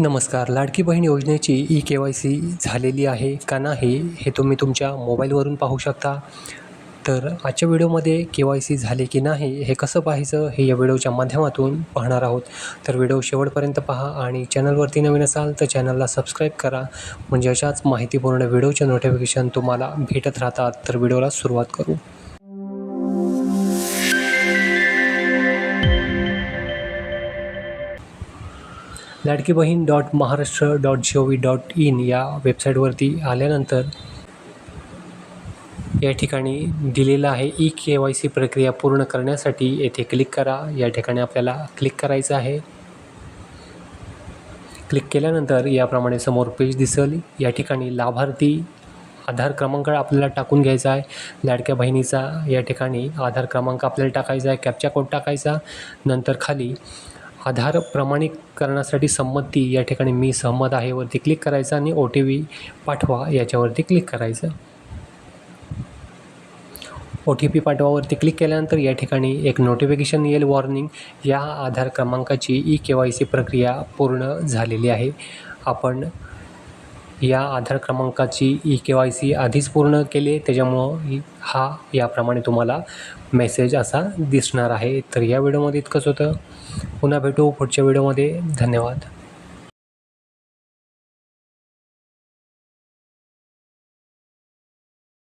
नमस्कार. लाडकी बहीण योजनेची ई के Y C झालेली आहे का नाही हे तुम्ही तुमच्या मोबाईलवरून पाहू शकता. तर आजच्या व्हिडिओमध्ये के वाय सी झाले की नाही हे कसं पाहायचं हे या व्हिडिओच्या माध्यमातून पाहणार आहोत. तर व्हिडिओ शेवटपर्यंत पहा आणि चॅनलवरती नवीन असाल तर चॅनलला सबस्क्राईब करा. म्हणजे अशाच माहितीपूर्ण व्हिडिओचे नोटिफिकेशन तुम्हाला भेटत राहतात. तर व्हिडिओला सुरुवात करू. Ladki Bahin dot Maharashtra dot G O V dot in या वेबसाईटवरती आल्यानंतर या ठिकाणी दिलेलं आहे ई के वाय सी प्रक्रिया पूर्ण करण्यासाठी येथे क्लिक करा. या ठिकाणी आपल्याला क्लिक करायचं आहे. क्लिक केल्यानंतर याप्रमाणे समोर पेज दिसेल. या ठिकाणी लाभार्थी आधार क्रमांक आपल्याला टाकून घ्यायचा आहे. लाडक्या बहिणीचा या ठिकाणी आधार क्रमांक आपल्याला टाकायचा आहे. कॅप्चा कोड टाकायचा. नंतर खाली आधार प्रमाणीकरणासाठी संमती या ठिकाणी मी सहमत आहे. वरती क्लिक करायचं आणि ओ टी पी पाठवा याच्यावरती क्लिक करायचं. ओ टी पी पाठवावरती क्लिक केल्यानंतर या ठिकाणी एक नोटिफिकेशन येईल वॉर्निंग या आधार क्रमांकाची ई के वाय सी प्रक्रिया पूर्ण झालेली आहे. आपण या आधार क्रमांकाची ई के वाय सी आधीच पूर्ण केली आहे. त्याच्यामुळं हा याप्रमाणे तुम्हाला मेसेज असा दिसणार आहे. तर या व्हिडिओमध्ये इतकंच होतं. पुन्हा भेटू पुढच्या व्हिडिओमध्ये. धन्यवाद.